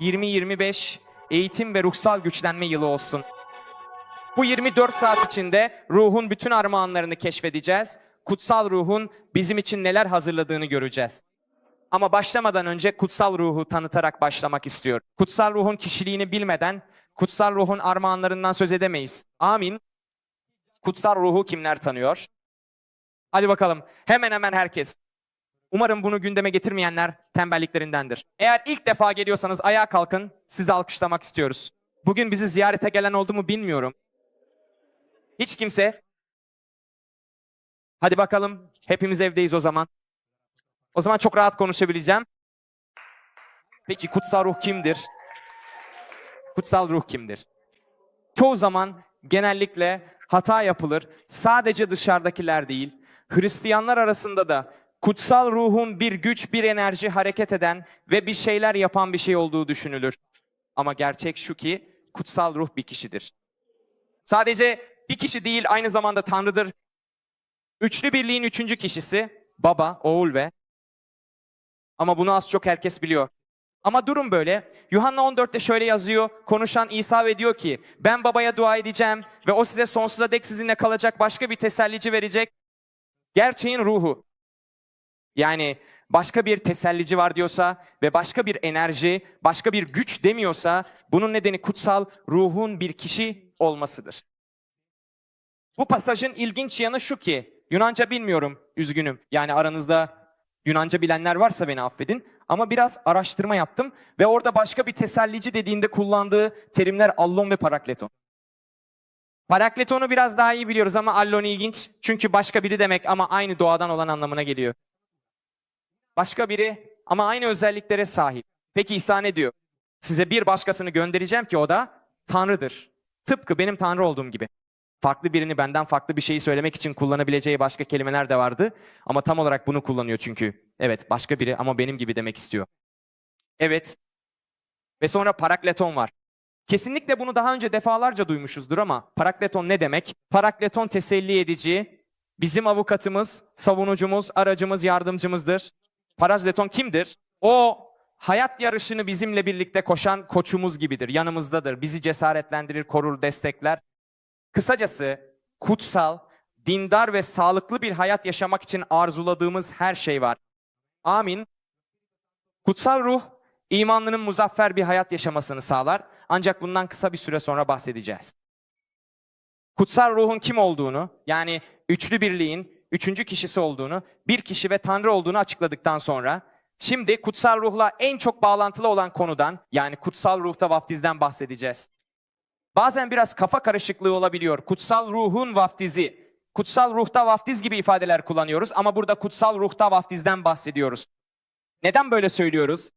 2025 eğitim ve ruhsal güçlenme yılı olsun. Bu 24 saat içinde ruhun bütün armağanlarını keşfedeceğiz. Kutsal ruhun bizim için neler hazırladığını göreceğiz. Ama başlamadan önce kutsal ruhu tanıtarak başlamak istiyorum. Kutsal ruhun kişiliğini bilmeden kutsal ruhun armağanlarından söz edemeyiz. Amin. Kutsal ruhu kimler tanıyor? Hadi bakalım. Hemen hemen herkes. Umarım bunu gündeme getirmeyenler tembelliklerindendir. Eğer ilk defa geliyorsanız ayağa kalkın. Sizi alkışlamak istiyoruz. Bugün bizi ziyarete gelen oldu mu bilmiyorum. Hiç kimse. Hadi bakalım. Hepimiz evdeyiz o zaman. O zaman çok rahat konuşabileceğim. Peki kutsal ruh kimdir? Kutsal ruh kimdir? Çoğu zaman genellikle hata yapılır. Sadece dışarıdakiler değil, Hristiyanlar arasında da kutsal ruhun bir güç, bir enerji hareket eden ve bir şeyler yapan bir şey olduğu düşünülür. Ama gerçek şu ki kutsal ruh bir kişidir. Sadece bir kişi değil aynı zamanda Tanrı'dır. Üçlü birliğin üçüncü kişisi baba, oğul ve ama bunu az çok herkes biliyor. Ama durum böyle. Yuhanna 14'te şöyle yazıyor. Konuşan İsa ve diyor ki ben babaya dua edeceğim ve o size sonsuza dek sizinle kalacak başka bir tesellici verecek. Gerçeğin ruhu. Yani başka bir tesellici var diyorsa ve başka bir enerji, başka bir güç demiyorsa bunun nedeni kutsal ruhun bir kişi olmasıdır. Bu pasajın ilginç yanı şu ki Yunanca bilmiyorum üzgünüm. Yani aranızda Yunanca bilenler varsa beni affedin. Ama biraz araştırma yaptım ve orada başka bir tesellici dediğinde kullandığı terimler allon ve parakleton. Parakletonu biraz daha iyi biliyoruz ama allon ilginç. Çünkü başka biri demek ama aynı doğadan olan anlamına geliyor. Başka biri ama aynı özelliklere sahip. Peki İsa ne diyor? Size bir başkasını göndereceğim ki o da Tanrı'dır. Tıpkı benim Tanrı olduğum gibi. Farklı birini benden farklı bir şeyi söylemek için kullanabileceği başka kelimeler de vardı. Ama tam olarak bunu kullanıyor çünkü. Evet başka biri ama benim gibi demek istiyor. Evet. Ve sonra parakleton var. Kesinlikle bunu daha önce defalarca duymuşuzdur ama parakleton ne demek? Parakleton teselli edici, bizim avukatımız, savunucumuz, aracımız, yardımcımızdır. Parazleton kimdir? O hayat yarışını bizimle birlikte koşan koçumuz gibidir, yanımızdadır. Bizi cesaretlendirir, korur, destekler. Kısacası kutsal, dindar ve sağlıklı bir hayat yaşamak için arzuladığımız her şey var. Amin. Kutsal ruh imanlının muzaffer bir hayat yaşamasını sağlar. Ancak bundan kısa bir süre sonra bahsedeceğiz. Kutsal ruhun kim olduğunu, yani üçlü birliğin üçüncü kişisi olduğunu, bir kişi ve Tanrı olduğunu açıkladıktan sonra şimdi kutsal ruhla en çok bağlantılı olan konudan yani kutsal ruhta vaftizden bahsedeceğiz. Bazen biraz kafa karışıklığı olabiliyor. Kutsal ruhun vaftizi. Kutsal ruhta vaftiz gibi ifadeler kullanıyoruz ama burada kutsal ruhta vaftizden bahsediyoruz. Neden böyle söylüyoruz?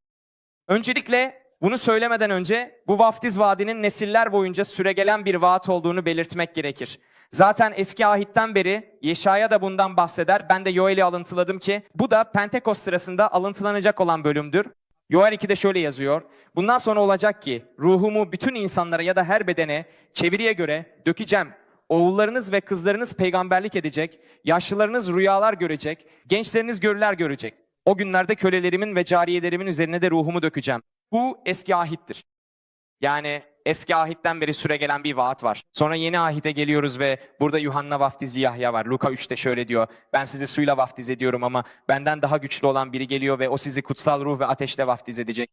Öncelikle bunu söylemeden önce bu vaftiz vaadinin nesiller boyunca süregelen bir vaat olduğunu belirtmek gerekir. Zaten eski ahitten beri Yeşaya da bundan bahseder. Ben de Yoel'i alıntıladım ki bu da Pentekost sırasında alıntılanacak olan bölümdür. Yoel 2'de şöyle yazıyor. Bundan sonra olacak ki ruhumu bütün insanlara ya da her bedene çeviriye göre dökeceğim. Oğullarınız ve kızlarınız peygamberlik edecek, yaşlılarınız rüyalar görecek, gençleriniz görüler görecek. O günlerde kölelerimin ve cariyelerimin üzerine de ruhumu dökeceğim. Bu eski ahittir. Yani eski ahitten beri süre gelen bir vaat var. Sonra yeni ahite geliyoruz ve burada Yuhanna vaftizi Yahya var. Luka 3'te şöyle diyor. Ben sizi suyla vaftiz ediyorum ama benden daha güçlü olan biri geliyor ve o sizi kutsal ruh ve ateşle vaftiz edecek.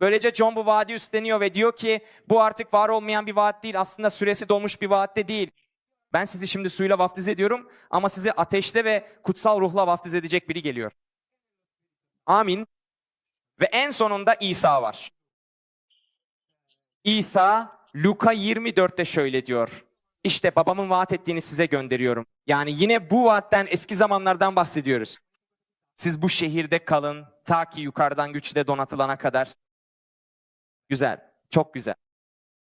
Böylece John bu vaadi üstleniyor ve diyor ki bu artık var olmayan bir vaat değil. Aslında süresi dolmuş bir vaat de değil. Ben sizi şimdi suyla vaftiz ediyorum ama sizi ateşle ve kutsal ruhla vaftiz edecek biri geliyor. Amin. Ve en sonunda İsa var. İsa Luka 24'te şöyle diyor. İşte babamın vaat ettiğini size gönderiyorum. Yani yine bu vaatten eski zamanlardan bahsediyoruz. Siz bu şehirde kalın ta ki yukarıdan güçle donatılana kadar. Güzel, çok güzel.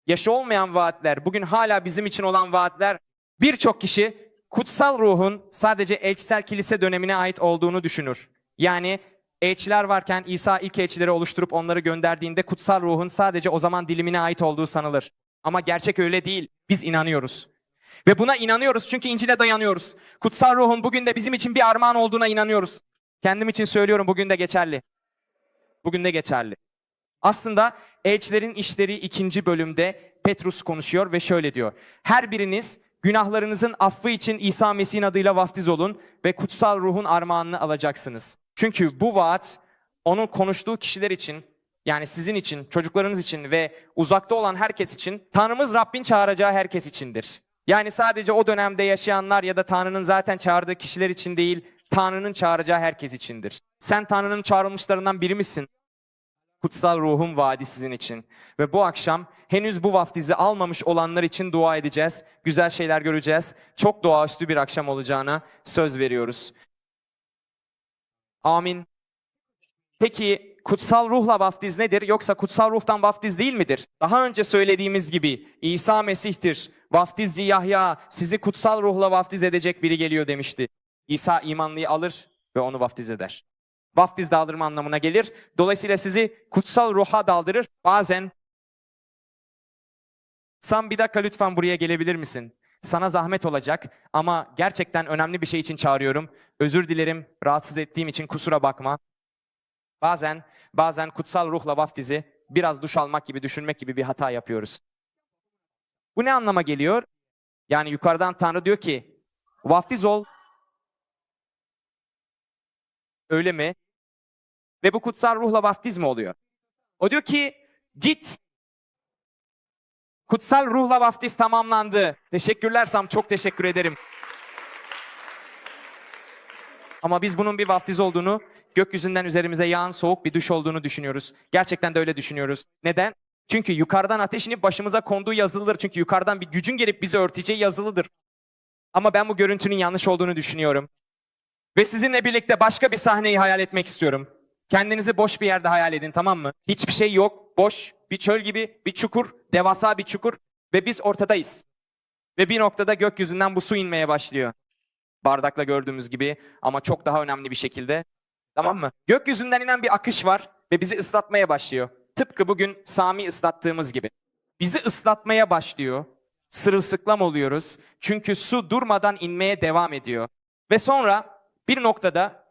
Yaşı olmayan vaatler, bugün hala bizim için olan vaatler birçok kişi kutsal ruhun sadece elçisel kilise dönemine ait olduğunu düşünür. Yani elçiler varken İsa ilk elçileri oluşturup onları gönderdiğinde kutsal ruhun sadece o zaman dilimine ait olduğu sanılır. Ama gerçek öyle değil. Biz inanıyoruz. Ve buna inanıyoruz çünkü İncil'e dayanıyoruz. Kutsal ruhun bugün de bizim için bir armağan olduğuna inanıyoruz. Kendim için söylüyorum bugün de geçerli. Bugün de geçerli. Aslında Elçilerin İşleri ikinci bölümde Petrus konuşuyor ve şöyle diyor. Her biriniz günahlarınızın affı için İsa Mesih'in adıyla vaftiz olun ve kutsal ruhun armağanını alacaksınız. Çünkü bu vaat onun konuştuğu kişiler için yani sizin için, çocuklarınız için ve uzakta olan herkes için Tanrımız Rabbin çağıracağı herkes içindir. Yani sadece o dönemde yaşayanlar ya da Tanrı'nın zaten çağırdığı kişiler için değil, Tanrı'nın çağıracağı herkes içindir. Sen Tanrı'nın çağrılmışlarından biri misin? Kutsal ruhun vaadi sizin için. Ve bu akşam henüz bu vaftizi almamış olanlar için dua edeceğiz. Güzel şeyler göreceğiz. Çok doğaüstü bir akşam olacağına söz veriyoruz. Amin. Peki kutsal ruhla vaftiz nedir? Yoksa kutsal ruhtan vaftiz değil midir? Daha önce söylediğimiz gibi İsa Mesih'tir. Vaftizci Yahya sizi kutsal ruhla vaftiz edecek biri geliyor demişti. İsa imanlıyı alır ve onu vaftiz eder. Vaftiz daldırma anlamına gelir. Dolayısıyla sizi kutsal ruha daldırır. Bazen Sam bir dakika lütfen buraya gelebilir misin? Sana zahmet olacak ama gerçekten önemli bir şey için çağırıyorum. Özür dilerim rahatsız ettiğim için kusura bakma. Bazen bazen kutsal ruhla vaftizi biraz duş almak gibi düşünmek gibi bir hata yapıyoruz. Bu ne anlama geliyor? Yani yukarıdan Tanrı diyor ki vaftiz ol. Öyle mi? Ve bu kutsal ruhla vaftiz mi oluyor? O diyor ki git. Kutsal ruhla vaftiz tamamlandı. Teşekkürler Sam çok teşekkür ederim. Ama biz bunun bir vaftiz olduğunu, gökyüzünden üzerimize yağan soğuk bir duş olduğunu düşünüyoruz. Gerçekten de öyle düşünüyoruz. Neden? Çünkü yukarıdan ateş inip başımıza konduğu yazılıdır. Çünkü yukarıdan bir gücün gelip bizi örteceği yazılıdır. Ama ben bu görüntünün yanlış olduğunu düşünüyorum. Ve sizinle birlikte başka bir sahneyi hayal etmek istiyorum. Kendinizi boş bir yerde hayal edin tamam mı? Hiçbir şey yok, boş, bir çöl gibi, bir çukur, devasa bir çukur ve biz ortadayız. Ve bir noktada gökyüzünden bu su inmeye başlıyor. Bardakla gördüğümüz gibi ama çok daha önemli bir şekilde. Tamam mı? Gökyüzünden inen bir akış var ve bizi ıslatmaya başlıyor. Tıpkı bugün Sami ıslattığımız gibi. Bizi ıslatmaya başlıyor. Sırılsıklam oluyoruz. Çünkü su durmadan inmeye devam ediyor. Ve sonra bir noktada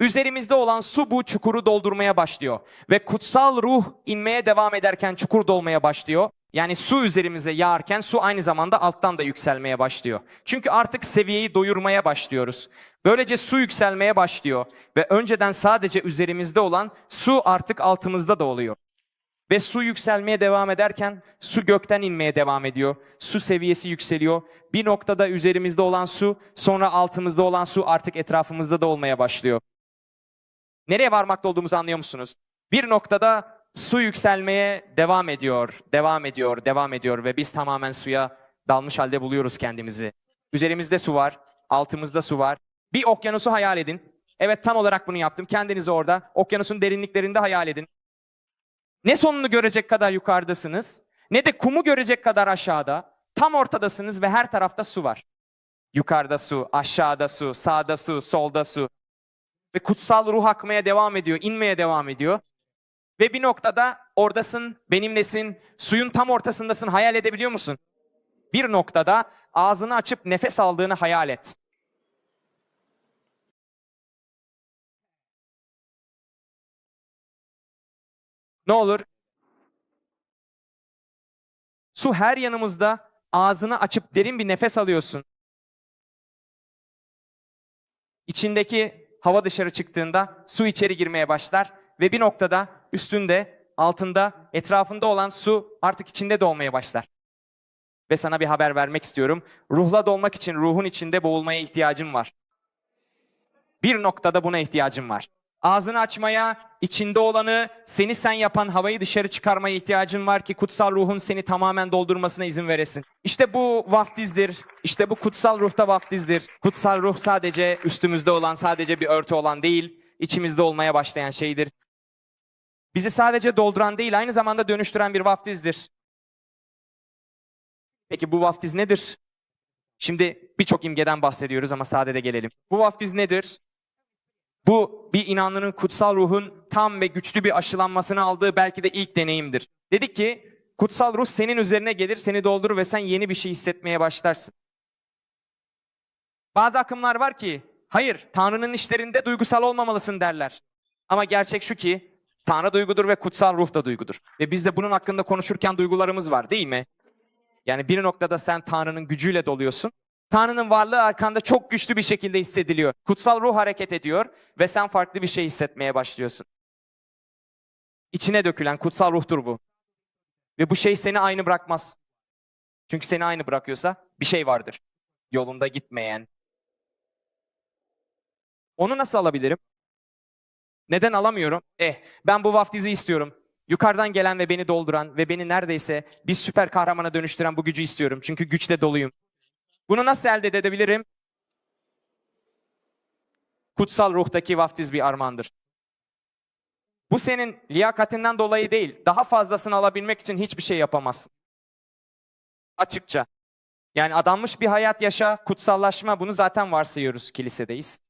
üzerimizde olan su bu çukuru doldurmaya başlıyor. Ve kutsal ruh inmeye devam ederken çukur dolmaya başlıyor. Yani su üzerimize yağarken su aynı zamanda alttan da yükselmeye başlıyor. Çünkü artık seviyeyi doyurmaya başlıyoruz. Böylece su yükselmeye başlıyor ve önceden sadece üzerimizde olan su artık altımızda da oluyor. Ve su yükselmeye devam ederken su gökten inmeye devam ediyor. Su seviyesi yükseliyor. Bir noktada üzerimizde olan su, sonra altımızda olan su artık etrafımızda da olmaya başlıyor. Nereye varmakta olduğumuzu anlıyor musunuz? Bir noktada su yükselmeye devam ediyor, devam ediyor, devam ediyor ve biz tamamen suya dalmış halde buluyoruz kendimizi. Üzerimizde su var, altımızda su var. Bir okyanusu hayal edin. Evet tam olarak bunu yaptım. Kendinizi orada okyanusun derinliklerinde hayal edin. Ne sonunu görecek kadar yukarıdasınız, ne de kumu görecek kadar aşağıda. Tam ortadasınız ve her tarafta su var. Yukarıda su, aşağıda su, sağda su, solda su. Ve kutsal ruh akmaya devam ediyor, inmeye devam ediyor. Ve bir noktada oradasın, benimlesin, suyun tam ortasındasın. Hayal edebiliyor musun? Bir noktada ağzını açıp nefes aldığını hayal et. Ne olur? Su her yanımızda. Ağzını açıp derin bir nefes alıyorsun. İçindeki hava dışarı çıktığında su içeri girmeye başlar ve bir noktada üstünde, altında, etrafında olan su artık içinde dolmaya başlar. Ve sana bir haber vermek istiyorum. Ruhla dolmak için ruhun içinde boğulmaya ihtiyacım var. Bir noktada buna ihtiyacım var. Ağzını açmaya, içinde olanı, seni sen yapan havayı dışarı çıkarmaya ihtiyacın var ki kutsal ruhun seni tamamen doldurmasına izin veresin. İşte bu vaftizdir. İşte bu kutsal ruhta vaftizdir. Kutsal ruh sadece üstümüzde olan, sadece bir örtü olan değil, içimizde olmaya başlayan şeydir. Bizi sadece dolduran değil, aynı zamanda dönüştüren bir vaftizdir. Peki bu vaftiz nedir? Şimdi birçok imgeden bahsediyoruz ama sadede gelelim. Bu vaftiz nedir? Bu bir inanlının kutsal ruhun tam ve güçlü bir aşılanmasını aldığı belki de ilk deneyimdir. Dedik ki kutsal ruh senin üzerine gelir, seni doldurur ve sen yeni bir şey hissetmeye başlarsın. Bazı akımlar var ki hayır Tanrı'nın işlerinde duygusal olmamalısın derler. Ama gerçek şu ki Tanrı duygudur ve kutsal ruh da duygudur. Ve biz de bunun hakkında konuşurken duygularımız var değil mi? Yani bir noktada sen Tanrı'nın gücüyle doluyorsun. Tanrı'nın varlığı arkanda çok güçlü bir şekilde hissediliyor. Kutsal ruh hareket ediyor ve sen farklı bir şey hissetmeye başlıyorsun. İçine dökülen kutsal ruhtur bu. Ve bu şey seni aynı bırakmaz. Çünkü seni aynı bırakıyorsa bir şey vardır. Yolunda gitmeyen. Onu nasıl alabilirim? Neden alamıyorum? Eh, ben bu vaftizi istiyorum. Yukarıdan gelen ve beni dolduran ve beni neredeyse bir süper kahramana dönüştüren bu gücü istiyorum. Çünkü güçle doluyum. Bunu nasıl elde edebilirim? Kutsal ruhtaki vaftiz bir armağandır. Bu senin liyakatinden dolayı değil, daha fazlasını alabilmek için hiçbir şey yapamazsın. Açıkça. Yani adanmış bir hayat yaşa, kutsallaşma bunu zaten varsayıyoruz kilisedeyiz.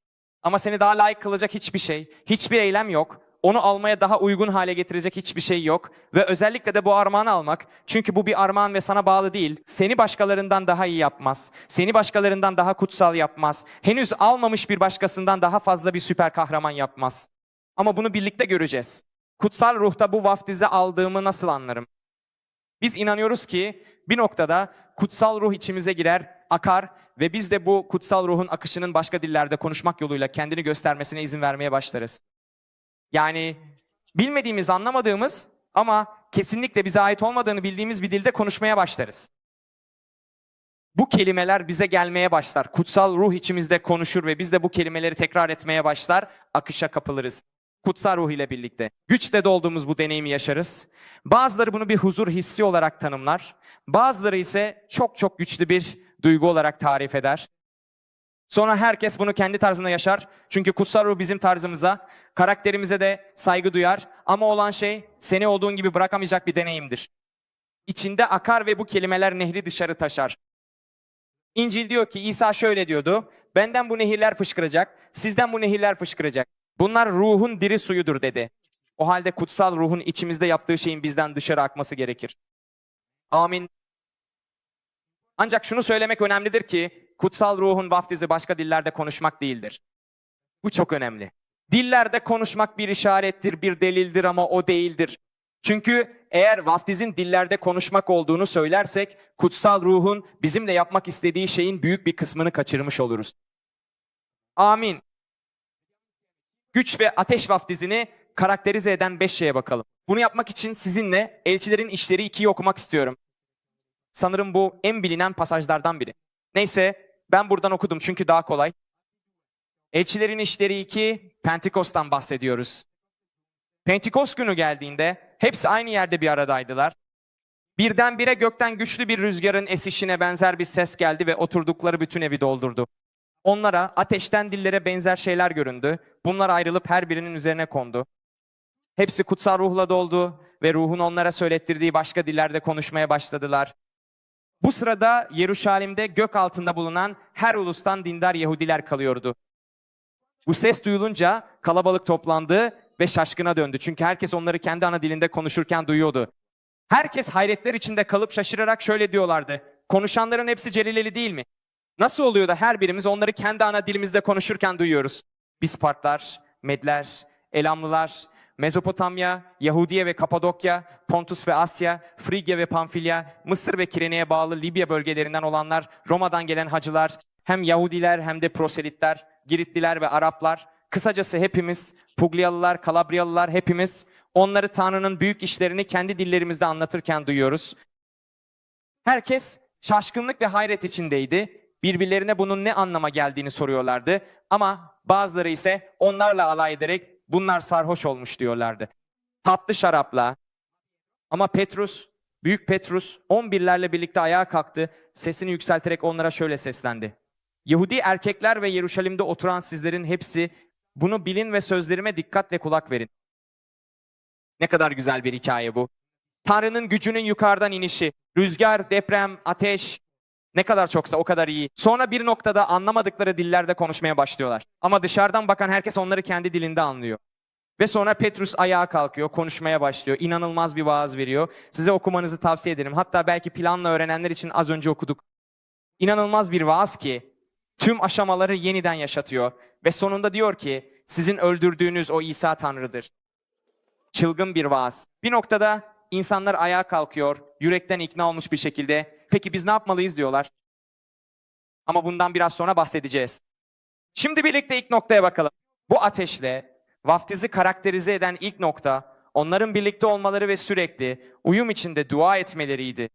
Ama seni daha layık kılacak hiçbir şey, hiçbir eylem yok. Onu almaya daha uygun hale getirecek hiçbir şey yok. Ve özellikle de bu armağanı almak. Çünkü bu bir armağan ve sana bağlı değil. Seni başkalarından daha iyi yapmaz. Seni başkalarından daha kutsal yapmaz. Henüz almamış bir başkasından daha fazla bir süper kahraman yapmaz. Ama bunu birlikte göreceğiz. Kutsal ruhta bu vaftizi aldığımı nasıl anlarım? Biz inanıyoruz ki bir noktada kutsal ruh içimize girer, akar ve biz de bu kutsal ruhun akışının başka dillerde konuşmak yoluyla kendini göstermesine izin vermeye başlarız. Yani bilmediğimiz, anlamadığımız ama kesinlikle bize ait olmadığını bildiğimiz bir dilde konuşmaya başlarız. Bu kelimeler bize gelmeye başlar. Kutsal ruh içimizde konuşur ve biz de bu kelimeleri tekrar etmeye başlar. Akışa kapılırız. Kutsal ruh ile birlikte. Güçle dolduğumuz bu deneyimi yaşarız. Bazıları bunu bir huzur hissi olarak tanımlar. Bazıları ise çok çok güçlü bir duygu olarak tarif eder. Sonra herkes bunu kendi tarzında yaşar. Çünkü kutsal ruh bizim tarzımıza, karakterimize de saygı duyar. Ama olan şey seni olduğun gibi bırakamayacak bir deneyimdir. İçinde akar ve bu kelimeler nehri dışarı taşar. İncil diyor ki İsa şöyle diyordu. Benden bu nehirler fışkıracak, sizden bu nehirler fışkıracak. Bunlar ruhun diri suyudur dedi. O halde kutsal ruhun içimizde yaptığı şeyin bizden dışarı akması gerekir. Amin. Ancak şunu söylemek önemlidir ki kutsal ruhun vaftizi başka dillerde konuşmak değildir. Bu çok önemli. Dillerde konuşmak bir işarettir, bir delildir ama o değildir. Çünkü eğer vaftizin dillerde konuşmak olduğunu söylersek kutsal ruhun bizimle yapmak istediği şeyin büyük bir kısmını kaçırmış oluruz. Amin. Güç ve ateş vaftizini karakterize eden beş şeye bakalım. Bunu yapmak için sizinle Elçilerin İşleri 2'yi okumak istiyorum. Sanırım bu en bilinen pasajlardan biri. Neyse ben buradan okudum çünkü daha kolay. Elçilerin İşleri 2, Pentekost'tan bahsediyoruz. Pentekost günü geldiğinde hepsi aynı yerde bir aradaydılar. Birdenbire gökten güçlü bir rüzgarın esişine benzer bir ses geldi ve oturdukları bütün evi doldurdu. Onlara ateşten dillere benzer şeyler göründü. Bunlar ayrılıp her birinin üzerine kondu. Hepsi kutsal ruhla doldu ve ruhun onlara söylettirdiği başka dillerde konuşmaya başladılar. Bu sırada Yeruşalim'de gök altında bulunan her ulustan dindar Yahudiler kalıyordu. Bu ses duyulunca kalabalık toplandı ve şaşkına döndü. Çünkü herkes onları kendi ana dilinde konuşurken duyuyordu. Herkes hayretler içinde kalıp şaşırarak şöyle diyorlardı. Konuşanların hepsi Celileli değil mi? Nasıl oluyor da her birimiz onları kendi ana dilimizde konuşurken duyuyoruz? Biz Partlar, Medler, Elamlılar, Mezopotamya, Yahudiye ve Kapadokya, Pontus ve Asya, Frigya ve Pamfilya, Mısır ve Kirene'ye bağlı Libya bölgelerinden olanlar, Roma'dan gelen hacılar, hem Yahudiler hem de proselitler, Giritliler ve Araplar, kısacası hepimiz, Puglyalılar, Kalabriyalılar hepimiz onları Tanrı'nın büyük işlerini kendi dillerimizde anlatırken duyuyoruz. Herkes şaşkınlık ve hayret içindeydi. Birbirlerine bunun ne anlama geldiğini soruyorlardı. Ama bazıları ise onlarla alay ederek bunlar sarhoş olmuş diyorlardı. Tatlı şarapla. Ama Petrus, büyük Petrus 11'lerle birlikte ayağa kalktı. Sesini yükselterek onlara şöyle seslendi. Yahudi erkekler ve Yeruşalim'de oturan sizlerin hepsi bunu bilin ve sözlerime dikkatle kulak verin. Ne kadar güzel bir hikaye bu. Tanrı'nın gücünün yukarıdan inişi, rüzgar, deprem, ateş, ne kadar çoksa o kadar iyi. Sonra bir noktada anlamadıkları dillerde konuşmaya başlıyorlar. Ama dışarıdan bakan herkes onları kendi dilinde anlıyor. Ve sonra Petrus ayağa kalkıyor, konuşmaya başlıyor. İnanılmaz bir vaaz veriyor. Size okumanızı tavsiye ederim. Hatta belki planla öğrenenler için az önce okuduk. İnanılmaz bir vaaz ki tüm aşamaları yeniden yaşatıyor. Ve sonunda diyor ki sizin öldürdüğünüz o İsa Tanrı'dır. Çılgın bir vaaz. Bir noktada insanlar ayağa kalkıyor, yürekten ikna olmuş bir şekilde. Peki biz ne yapmalıyız diyorlar. Ama bundan biraz sonra bahsedeceğiz. Şimdi birlikte ilk noktaya bakalım. Bu ateşle vaftizi karakterize eden ilk nokta onların birlikte olmaları ve sürekli uyum içinde dua etmeleriydi.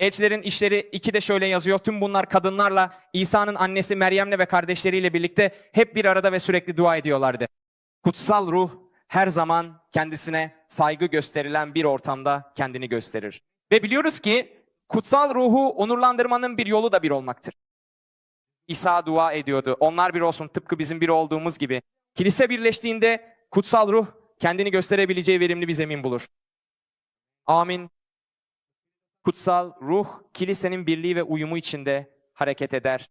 Elçilerin işleri 2 de şöyle yazıyor. Tüm bunlar kadınlarla İsa'nın annesi Meryem'le ve kardeşleriyle birlikte hep bir arada ve sürekli dua ediyorlardı. Kutsal ruh her zaman kendisine saygı gösterilen bir ortamda kendini gösterir. Ve biliyoruz ki kutsal ruhu onurlandırmanın bir yolu da bir olmaktır. İsa dua ediyordu. Onlar bir olsun tıpkı bizim bir olduğumuz gibi. Kilise birleştiğinde kutsal ruh kendini gösterebileceği verimli bir zemin bulur. Amin. Kutsal ruh kilisenin birliği ve uyumu içinde hareket eder.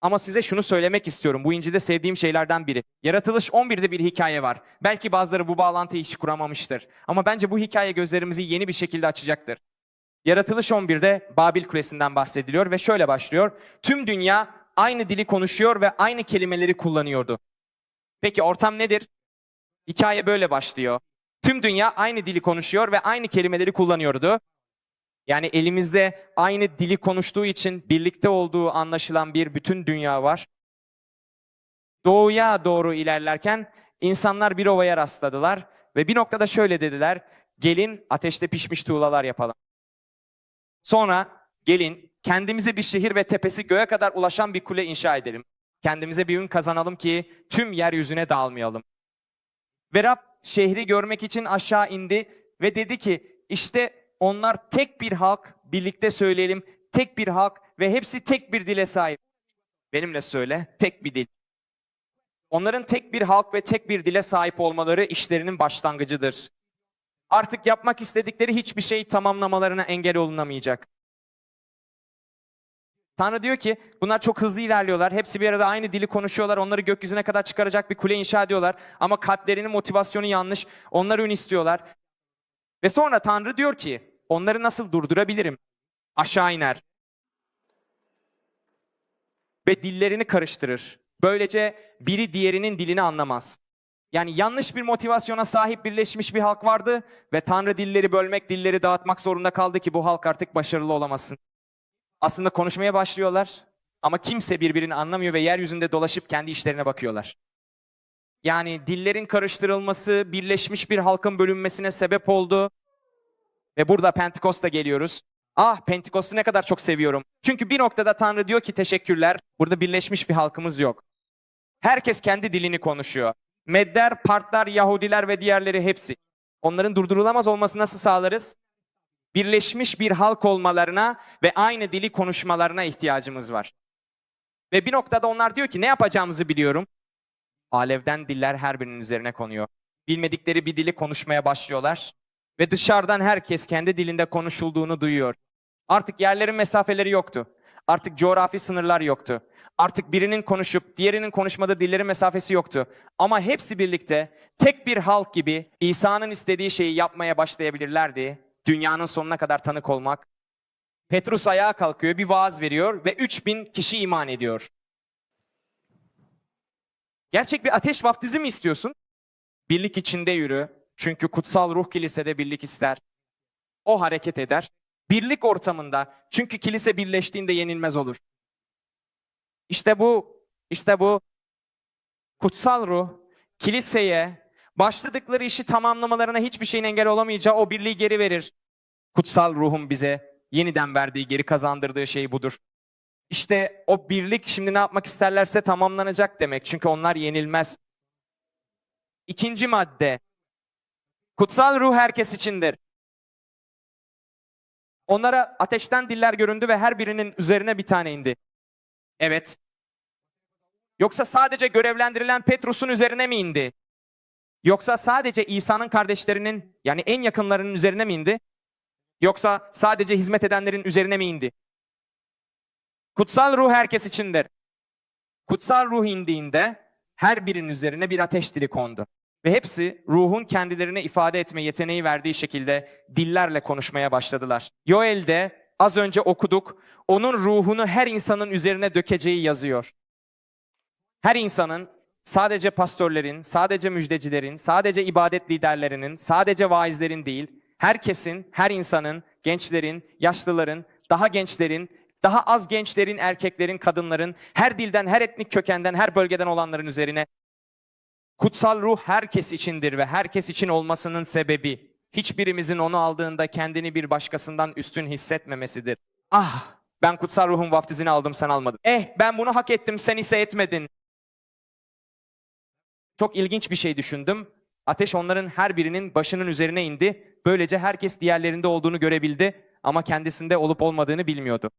Ama size şunu söylemek istiyorum. Bu İncil'de sevdiğim şeylerden biri. Yaratılış 11'de bir hikaye var. Belki bazıları bu bağlantıyı hiç kuramamıştır. Ama bence bu hikaye gözlerimizi yeni bir şekilde açacaktır. Yaratılış 11'de Babil Kulesi'nden bahsediliyor ve şöyle başlıyor. Tüm dünya aynı dili konuşuyor ve aynı kelimeleri kullanıyordu. Peki ortam nedir? Hikaye böyle başlıyor. Tüm dünya aynı dili konuşuyor ve aynı kelimeleri kullanıyordu. Yani elimizde aynı dili konuştuğu için birlikte olduğu anlaşılan bir bütün dünya var. Doğuya doğru ilerlerken insanlar bir ovaya rastladılar ve bir noktada şöyle dediler. Gelin ateşte pişmiş tuğlalar yapalım. Sonra gelin kendimize bir şehir ve tepesi göğe kadar ulaşan bir kule inşa edelim. Kendimize bir ün kazanalım ki tüm yeryüzüne dağılmayalım. Ve Rab şehri görmek için aşağı indi ve dedi ki işte onlar tek bir halk, birlikte söyleyelim, tek bir halk ve hepsi tek bir dile sahip. Benimle söyle, tek bir dil. Onların tek bir halk ve tek bir dile sahip olmaları işlerinin başlangıcıdır. Artık yapmak istedikleri hiçbir şey tamamlamalarına engel olunamayacak. Tanrı diyor ki bunlar çok hızlı ilerliyorlar. Hepsi bir arada aynı dili konuşuyorlar. Onları gökyüzüne kadar çıkaracak bir kule inşa ediyorlar. Ama kalplerinin motivasyonu yanlış. Onlar ün istiyorlar. Ve sonra Tanrı diyor ki onları nasıl durdurabilirim? Aşağı iner. Ve dillerini karıştırır. Böylece biri diğerinin dilini anlamaz. Yani yanlış bir motivasyona sahip birleşmiş bir halk vardı ve Tanrı dilleri bölmek, dilleri dağıtmak zorunda kaldı ki bu halk artık başarılı olamasın. Aslında konuşmaya başlıyorlar ama kimse birbirini anlamıyor ve yeryüzünde dolaşıp kendi işlerine bakıyorlar. Yani dillerin karıştırılması birleşmiş bir halkın bölünmesine sebep oldu. Ve burada Pentekost'a geliyoruz. Ah Pentekost'u ne kadar çok seviyorum. Çünkü bir noktada Tanrı diyor ki teşekkürler. Burada birleşmiş bir halkımız yok. Herkes kendi dilini konuşuyor. Medler, Partlar, Yahudiler ve diğerleri hepsi. Onların durdurulamaz olması nasıl sağlarız? Birleşmiş bir halk olmalarına ve aynı dili konuşmalarına ihtiyacımız var. Ve bir noktada onlar diyor ki ne yapacağımızı biliyorum. Alevden diller her birinin üzerine konuyor. Bilmedikleri bir dili konuşmaya başlıyorlar. Ve dışarıdan herkes kendi dilinde konuşulduğunu duyuyor. Artık yerlerin mesafeleri yoktu. Artık coğrafi sınırlar yoktu. Artık birinin konuşup diğerinin konuşmadığı dillerin mesafesi yoktu. Ama hepsi birlikte tek bir halk gibi İsa'nın istediği şeyi yapmaya başlayabilirlerdi. Dünyanın sonuna kadar tanık olmak. Petrus ayağa kalkıyor, bir vaaz veriyor ve 3000 kişi iman ediyor. Gerçek bir ateş vaftizi mi istiyorsun? Birlik içinde yürü. Çünkü kutsal ruh kilisede birlik ister. O hareket eder. Birlik ortamında. Çünkü kilise birleştiğinde yenilmez olur. İşte bu, işte bu kutsal ruh kiliseye başladıkları işi tamamlamalarına hiçbir şeyin engel olamayacağı o birliği geri verir. Kutsal ruhun bize yeniden verdiği, geri kazandırdığı şey budur. İşte o birlik şimdi ne yapmak isterlerse tamamlanacak demek. Çünkü onlar yenilmez. İkinci madde. Kutsal ruh herkes içindir. Onlara ateşten diller göründü ve her birinin üzerine bir tane indi. Evet. Yoksa sadece görevlendirilen Petrus'un üzerine mi indi? Yoksa sadece İsa'nın kardeşlerinin yani en yakınlarının üzerine mi indi? Yoksa sadece hizmet edenlerin üzerine mi indi? Kutsal ruh herkes içindir. Kutsal ruh indiğinde her birinin üzerine bir ateş dili kondu. Ve hepsi ruhun kendilerine ifade etme yeteneği verdiği şekilde dillerle konuşmaya başladılar. Yoel'de az önce okuduk, onun ruhunu her insanın üzerine dökeceği yazıyor. Her insanın sadece pastörlerin, sadece müjdecilerin, sadece ibadet liderlerinin, sadece vaizlerin değil, herkesin, her insanın, gençlerin, yaşlıların, daha gençlerin, daha az gençlerin, erkeklerin, kadınların, her dilden, her etnik kökenden, her bölgeden olanların üzerine kutsal ruh herkes içindir ve herkes için olmasının sebebi hiçbirimizin onu aldığında kendini bir başkasından üstün hissetmemesidir. Ah, ben kutsal ruhun vaftizini aldım sen almadın. Eh, ben bunu hak ettim sen ise etmedin. Çok ilginç bir şey düşündüm. Ateş onların her birinin başının üzerine indi. Böylece herkes diğerlerinde olduğunu görebildi ama kendisinde olup olmadığını bilmiyordu.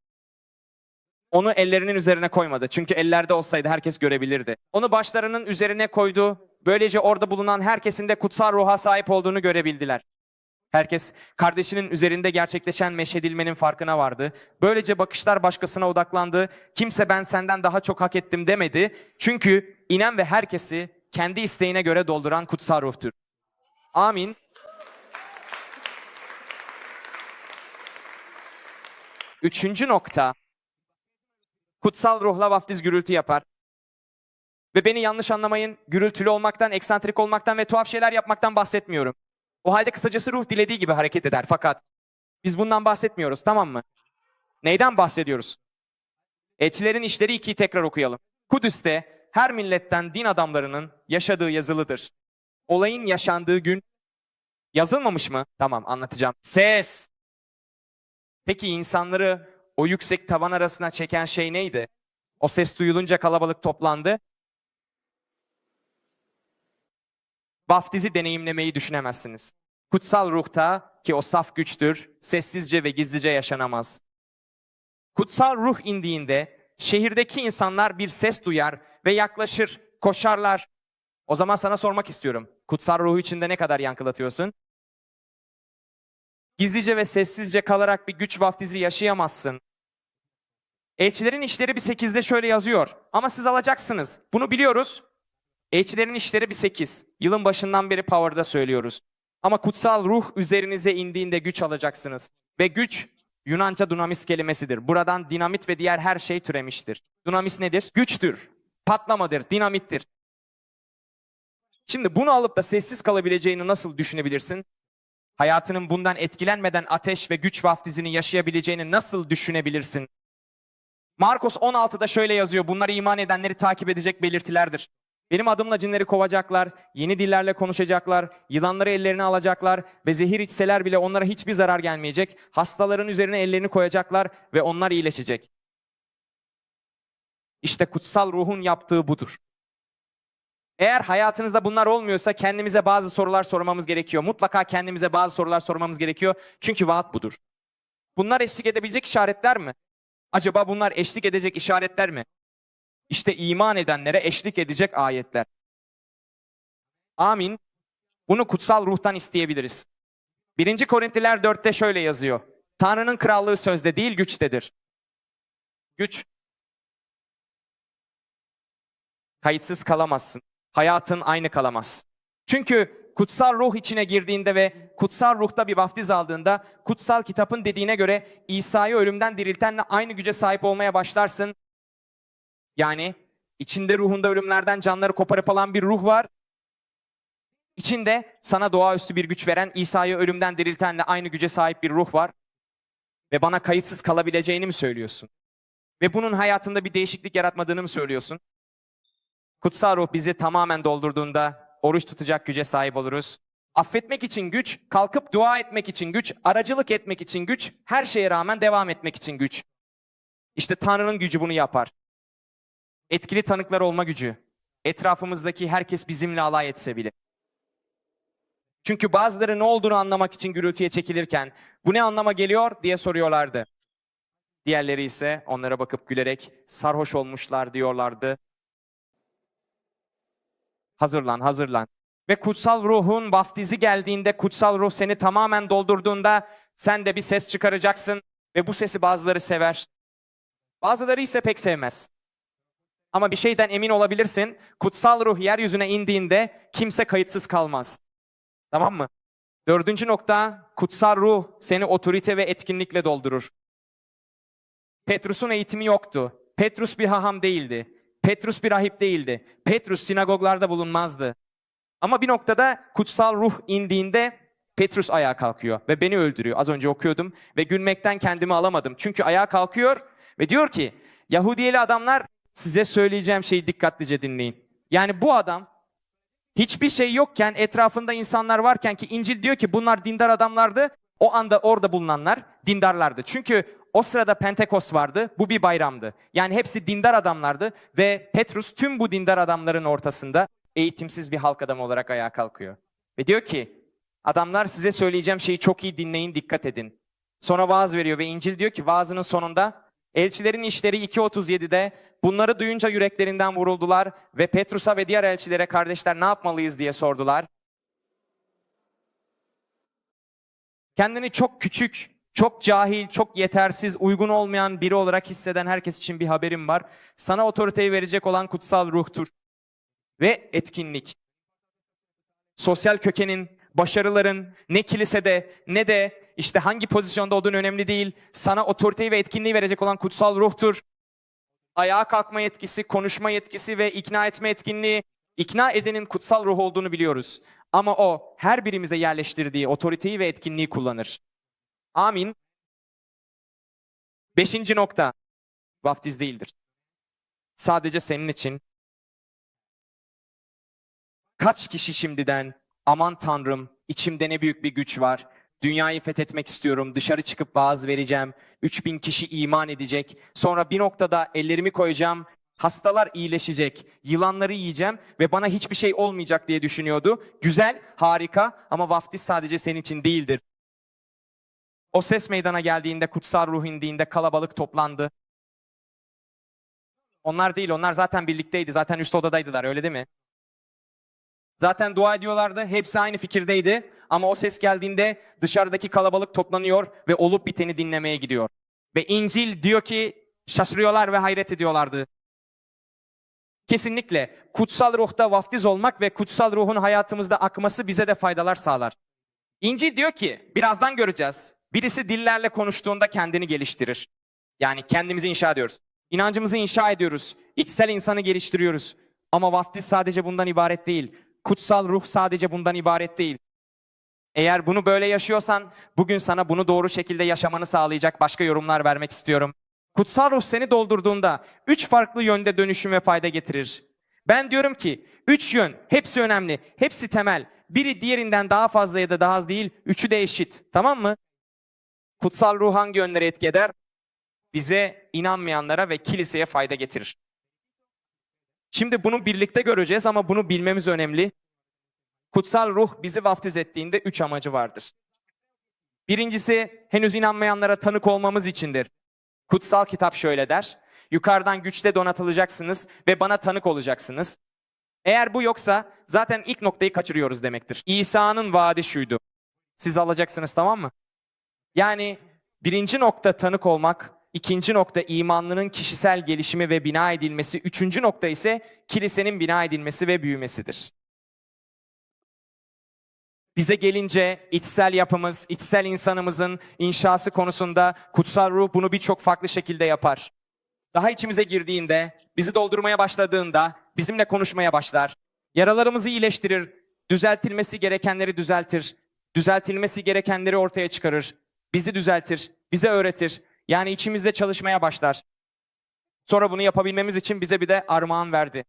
Onu ellerinin üzerine koymadı. Çünkü ellerde olsaydı herkes görebilirdi. Onu başlarının üzerine koydu. Böylece orada bulunan herkesin de kutsal ruha sahip olduğunu görebildiler. Herkes kardeşinin üzerinde gerçekleşen meşedilmenin farkına vardı. Böylece bakışlar başkasına odaklandı. Kimse ben senden daha çok hak ettim demedi. Çünkü inen ve herkesi kendi isteğine göre dolduran kutsal ruhtur. Amin. Üçüncü nokta. Kutsal ruhla vaftiz gürültü yapar. Ve beni yanlış anlamayın, gürültülü olmaktan, eksantrik olmaktan ve tuhaf şeyler yapmaktan bahsetmiyorum. O halde kısacası ruh dilediği gibi hareket eder. Fakat biz bundan bahsetmiyoruz, tamam mı? Neyden bahsediyoruz? Elçilerin işleri 2'yi tekrar okuyalım. Kudüs'te her milletten din adamlarının yaşadığı yazılıdır. Olayın yaşandığı gün yazılmamış mı? Tamam anlatacağım. Ses. Peki insanları o yüksek tavan arasına çeken şey neydi? O ses duyulunca kalabalık toplandı. Vaftizi deneyimlemeyi düşünemezsiniz. Kutsal ruhta ki o saf güçtür, sessizce ve gizlice yaşanamaz. Kutsal ruh indiğinde şehirdeki insanlar bir ses duyar ve yaklaşır, koşarlar. O zaman sana sormak istiyorum. Kutsal ruhu içinde ne kadar yankılatıyorsun? Gizlice ve sessizce kalarak bir güç vaftizi yaşayamazsın. Elçilerin işleri bir 8'de şöyle yazıyor. Ama siz alacaksınız. Bunu biliyoruz. Elçilerin işleri bir 8. Yılın başından beri Power'da söylüyoruz. Ama kutsal ruh üzerinize indiğinde güç alacaksınız. Ve güç Yunanca dunamis kelimesidir. Buradan dinamit ve diğer her şey türemiştir. Dunamis nedir? Güçtür, patlamadır, dinamittir. Şimdi bunu alıp da sessiz kalabileceğini nasıl düşünebilirsin? Hayatının bundan etkilenmeden ateş ve güç vaftizini yaşayabileceğini nasıl düşünebilirsin? Markos 16'da şöyle yazıyor. Bunlar iman edenleri takip edecek belirtilerdir. Benim adımla cinleri kovacaklar, yeni dillerle konuşacaklar, yılanları ellerine alacaklar ve zehir içseler bile onlara hiçbir zarar gelmeyecek. Hastaların üzerine ellerini koyacaklar ve onlar iyileşecek. İşte kutsal ruhun yaptığı budur. Eğer hayatınızda bunlar olmuyorsa kendimize bazı sorular sormamız gerekiyor. Mutlaka kendimize bazı sorular sormamız gerekiyor. Çünkü vaat budur. Bunlar eşlik edebilecek işaretler mi? Acaba bunlar eşlik edecek işaretler mi? İşte iman edenlere eşlik edecek ayetler. Amin. Bunu kutsal ruhtan isteyebiliriz. 1. Korintliler 4'te şöyle yazıyor. Tanrı'nın krallığı sözde değil güçtedir. Güç. Kayıtsız kalamazsın. Hayatın aynı kalamaz. Çünkü kutsal ruh içine girdiğinde ve kutsal ruhta bir vaftiz aldığında kutsal kitabın dediğine göre İsa'yı ölümden diriltenle aynı güce sahip olmaya başlarsın. Yani içinde ruhunda ölümlerden canları koparıp alan bir ruh var. İçinde sana doğaüstü bir güç veren İsa'yı ölümden diriltenle aynı güce sahip bir ruh var. Ve bana kayıtsız kalabileceğini mi söylüyorsun? Ve bunun hayatında bir değişiklik yaratmadığını mı söylüyorsun? Kutsal ruh bizi tamamen doldurduğunda oruç tutacak güce sahip oluruz. Affetmek için güç, kalkıp dua etmek için güç, aracılık etmek için güç, her şeye rağmen devam etmek için güç. İşte Tanrı'nın gücü bunu yapar. Etkili tanıklar olma gücü. Etrafımızdaki herkes bizimle alay etse bile. Çünkü bazıları ne olduğunu anlamak için gürültüye çekilirken bu ne anlama geliyor diye soruyorlardı. Diğerleri ise onlara bakıp gülerek sarhoş olmuşlar diyorlardı. Hazırlan, hazırlan. Ve kutsal ruhun vaftizi geldiğinde, kutsal ruh seni tamamen doldurduğunda sen de bir ses çıkaracaksın. Ve bu sesi bazıları sever. Bazıları ise pek sevmez. Ama bir şeyden emin olabilirsin. Kutsal ruh yeryüzüne indiğinde kimse kayıtsız kalmaz. Tamam mı? Dördüncü nokta, kutsal ruh seni otorite ve etkinlikle doldurur. Petrus'un eğitimi yoktu. Petrus bir haham değildi. Petrus bir rahip değildi. Petrus sinagoglarda bulunmazdı. Ama bir noktada kutsal ruh indiğinde Petrus ayağa kalkıyor ve beni öldürüyor. Az önce okuyordum ve gülmekten kendimi alamadım. Çünkü ayağa kalkıyor ve diyor ki Yahudiyeli adamlar size söyleyeceğim şeyi dikkatlice dinleyin. Yani bu adam hiçbir şey yokken etrafında insanlar varken ki İncil diyor ki bunlar dindar adamlardı. O anda orada bulunanlar dindarlardı. Çünkü o sırada Pentekos vardı. Bu bir bayramdı. Yani hepsi dindar adamlardı ve Petrus tüm bu dindar adamların ortasında eğitimsiz bir halk adamı olarak ayağa kalkıyor. Ve diyor ki adamlar size söyleyeceğim şeyi çok iyi dinleyin, dikkat edin. Sonra vaaz veriyor ve İncil diyor ki vaazının sonunda elçilerin işleri 2.37'de bunları duyunca yüreklerinden vuruldular ve Petrus'a ve diğer elçilere kardeşler ne yapmalıyız diye sordular. Kendini çok küçük, çok cahil, çok yetersiz, uygun olmayan biri olarak hisseden herkes için bir haberim var. Sana otoriteyi verecek olan kutsal ruhtur ve etkinlik. Sosyal kökenin, başarıların ne kilisede ne de işte hangi pozisyonda olduğun önemli değil. Sana otoriteyi ve etkinliği verecek olan kutsal ruhtur. Ayağa kalkma yetkisi, konuşma yetkisi ve ikna etme etkinliği, ikna edenin kutsal ruh olduğunu biliyoruz. Ama o her birimize yerleştirdiği otoriteyi ve etkinliği kullanır. Amin. Beşinci nokta. Vaftiz değildir. Sadece senin için. Kaç kişi şimdiden aman tanrım içimde ne büyük bir güç var. Dünyayı fethetmek istiyorum. Dışarı çıkıp vaaz vereceğim. 3000 kişi iman edecek. Sonra bir noktada ellerimi koyacağım. Hastalar iyileşecek. Yılanları yiyeceğim ve bana hiçbir şey olmayacak diye düşünüyordu. Güzel, harika ama vaftiz sadece senin için değildir. O ses meydana geldiğinde, kutsal ruh indiğinde kalabalık toplandı. Onlar değil, onlar zaten birlikteydi. Zaten üst odadaydılar, öyle değil mi? Zaten dua ediyorlardı. Hepsi aynı fikirdeydi. Ama o ses geldiğinde dışarıdaki kalabalık toplanıyor ve olup biteni dinlemeye gidiyor. Ve İncil diyor ki şaşırıyorlar ve hayret ediyorlardı. Kesinlikle kutsal ruhta vaftiz olmak ve kutsal ruhun hayatımızda akması bize de faydalar sağlar. İncil diyor ki birazdan göreceğiz. Birisi dillerle konuştuğunda kendini geliştirir. Yani kendimizi inşa ediyoruz. İnancımızı inşa ediyoruz. İçsel insanı geliştiriyoruz. Ama vaftiz sadece bundan ibaret değil. Kutsal ruh sadece bundan ibaret değil. Eğer bunu böyle yaşıyorsan bugün sana bunu doğru şekilde yaşamanı sağlayacak başka yorumlar vermek istiyorum. Kutsal ruh seni doldurduğunda üç farklı yönde dönüşüm ve fayda getirir. Ben diyorum ki üç yön hepsi önemli, hepsi temel. Biri diğerinden daha fazla ya da daha az değil, üçü de eşit. Tamam mı? Kutsal ruh hangi yönlere etki eder? Bize inanmayanlara ve kiliseye fayda getirir. Şimdi bunu birlikte göreceğiz ama bunu bilmemiz önemli. Kutsal ruh bizi vaftiz ettiğinde üç amacı vardır. Birincisi henüz inanmayanlara tanık olmamız içindir. Kutsal kitap şöyle der. Yukarıdan güçle donatılacaksınız ve bana tanık olacaksınız. Eğer bu yoksa zaten ilk noktayı kaçırıyoruz demektir. İsa'nın vaadi şuydu. Siz alacaksınız tamam mı? Yani birinci nokta tanık olmak, ikinci nokta imanlının kişisel gelişimi ve bina edilmesi, üçüncü nokta ise kilisenin bina edilmesi ve büyümesidir. Bize gelince içsel yapımız, içsel insanımızın inşası konusunda kutsal ruh bunu birçok farklı şekilde yapar. Daha içimize girdiğinde, bizi doldurmaya başladığında bizimle konuşmaya başlar. Yaralarımızı iyileştirir, düzeltilmesi gerekenleri düzeltir, düzeltilmesi gerekenleri ortaya çıkarır. Bizi düzeltir, bize öğretir. Yani içimizde çalışmaya başlar. Sonra bunu yapabilmemiz için bize bir de armağan verdi.